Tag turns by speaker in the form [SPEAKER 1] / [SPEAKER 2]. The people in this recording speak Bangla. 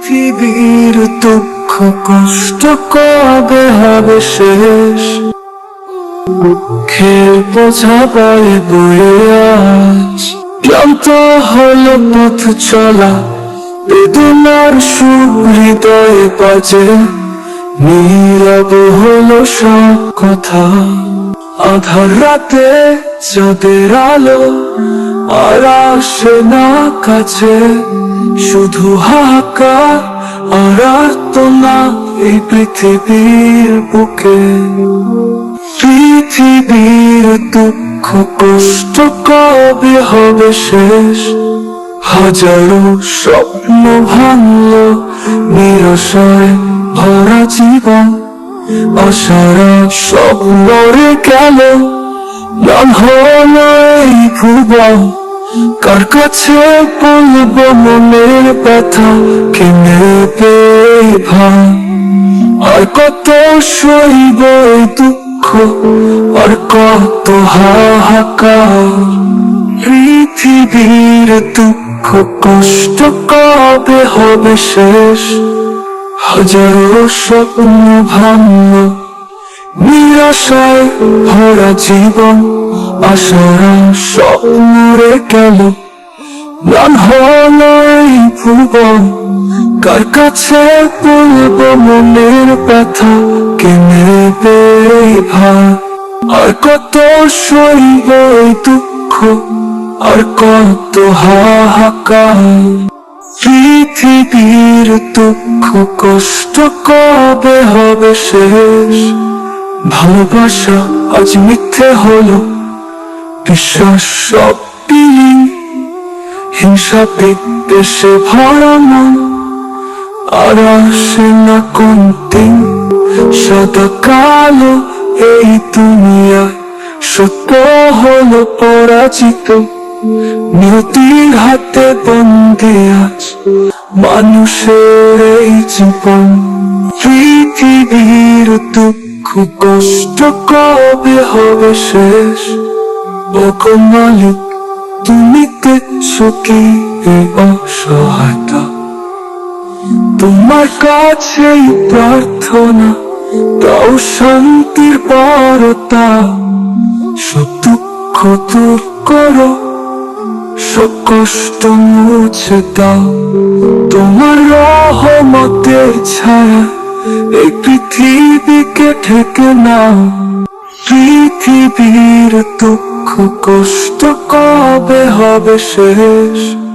[SPEAKER 1] পৃথিবীর দুঃখ কষ্ট কবে হবে শেষ? দুঃখের বোঝা বয়ে বয়ে আজ। ক্লান্ত হলো পথ চলা, বেদনার সুর হৃদয়ে বাজে। নীরব হলো সব কথা। আধার রাতে চাঁদের আলো আর আসে না কাছে। শুধু হাহাকার আর আর্তনা এই পৃথিবীর বুকে। পৃথিবীর দুঃখ কষ্ট কবে হবে শেষ? হাজারো স্বপ্ন ভাঙল নিরসায় ভরা জীবন। আশারা স্বপ্নরে গেল নাম হলো কার কাছে বলব মনের ব্যথা কেনে ভাই? আর কত সইব এই দুঃখ, আর কত হাহাকার। পৃথিবীর দুঃখ কষ্ট কবে হবে শেষ? হাজারো স্বপ্ন ভাঙল, নিরাশায় ভরা জীবন, আশারা স্বপ্নরে গেল। গান হলো এই ভুবন, কার কাছে বলব মনের ব্যথা, কে নেবে ভার? আর কত সইব এই দুঃখ, আর কত হাহাকার? পৃথিবীর দুঃখ কষ্ট কবে হবে শেষ? ভালোবাসা আজ মিথ্যে হলো, বিশ্বাস সব বিলীন হিংসা বিদ্বেষে ভরা মন, আর আসে না কোন দিন। সাদা কালো এই দুনিয়ায় সত্য হলো পরাজিত। নিয়তির হাতে বন্দে আজ মানুষের এই জীবন। পৃথিবীর দুঃখ, কষ্ট কবে হবে শেষ? ওগো মালিক, তুমি দেখছ কি অসহায়তা? তোমার কাছেই প্রার্থনা, তাও শান্তির বারতা সব দুঃখ দূর করো। কষ্ট মুছে দাও। তোমার রহমতের ছায়া এই পৃথিবীকে ঠেকে নাও। পৃথিবীর দুঃখ কষ্ট কবে হবে শেষ?